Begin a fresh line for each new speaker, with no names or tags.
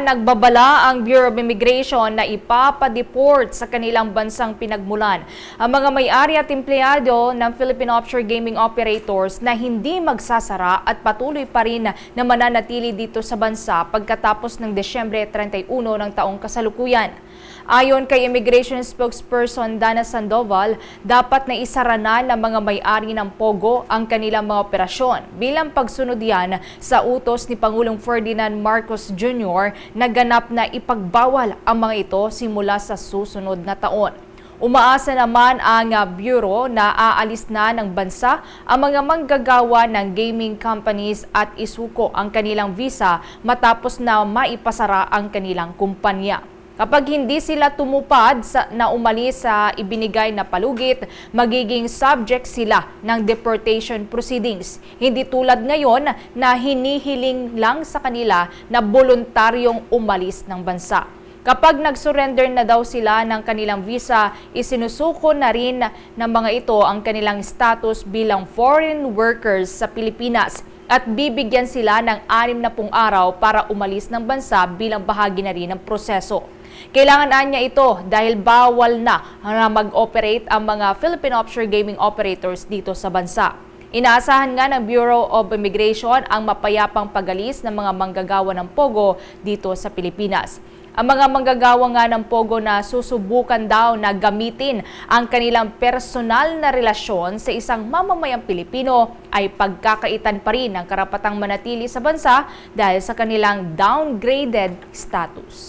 Nagbabala ang Bureau of Immigration na ipapadeport sa kanilang bansang pinagmulan ang mga may-ari at empleyado ng Philippine Offshore Gaming Operators na hindi magsasara at patuloy pa rin na mananatili dito sa bansa pagkatapos ng Desyembre 31 ng taong kasalukuyan. Ayon kay Immigration Spokesperson Dana Sandoval, dapat na isara na ng mga may-ari ng Pogo ang kanilang mga operasyon bilang pagsunod yan sa utos ni Pangulong Ferdinand Marcos Jr. na ganap na ipagbawal ang mga ito simula sa susunod na taon. Umaasa naman ang Bureau na aalis na ng bansa ang mga manggagawa ng gaming companies at isuko ang kanilang visa matapos na maipasara ang kanilang kumpanya. Kapag hindi sila tumupad sa, na umalis sa ibinigay na palugit, magiging subject sila ng deportation proceedings. Hindi tulad ngayon na hinihiling lang sa kanila na voluntaryong umalis ng bansa. Kapag nag-surrender na daw sila ng kanilang visa, isinusuko na rin ng mga ito ang kanilang status bilang foreign workers sa Pilipinas at bibigyan sila ng 60 araw para umalis ng bansa bilang bahagi na rin ng proseso. Kailangan niya ito dahil bawal na na mag-operate ang mga Philippine offshore gaming operators dito sa bansa. Inaasahan nga ng Bureau of Immigration ang mapayapang pagalis ng mga manggagawa ng Pogo dito sa Pilipinas. Ang mga manggagawa nga ng Pogo na susubukan daw na gamitin ang kanilang personal na relasyon sa isang mamamayang Pilipino ay pagkakaitan pa rin ng karapatang manatili sa bansa dahil sa kanilang downgraded status.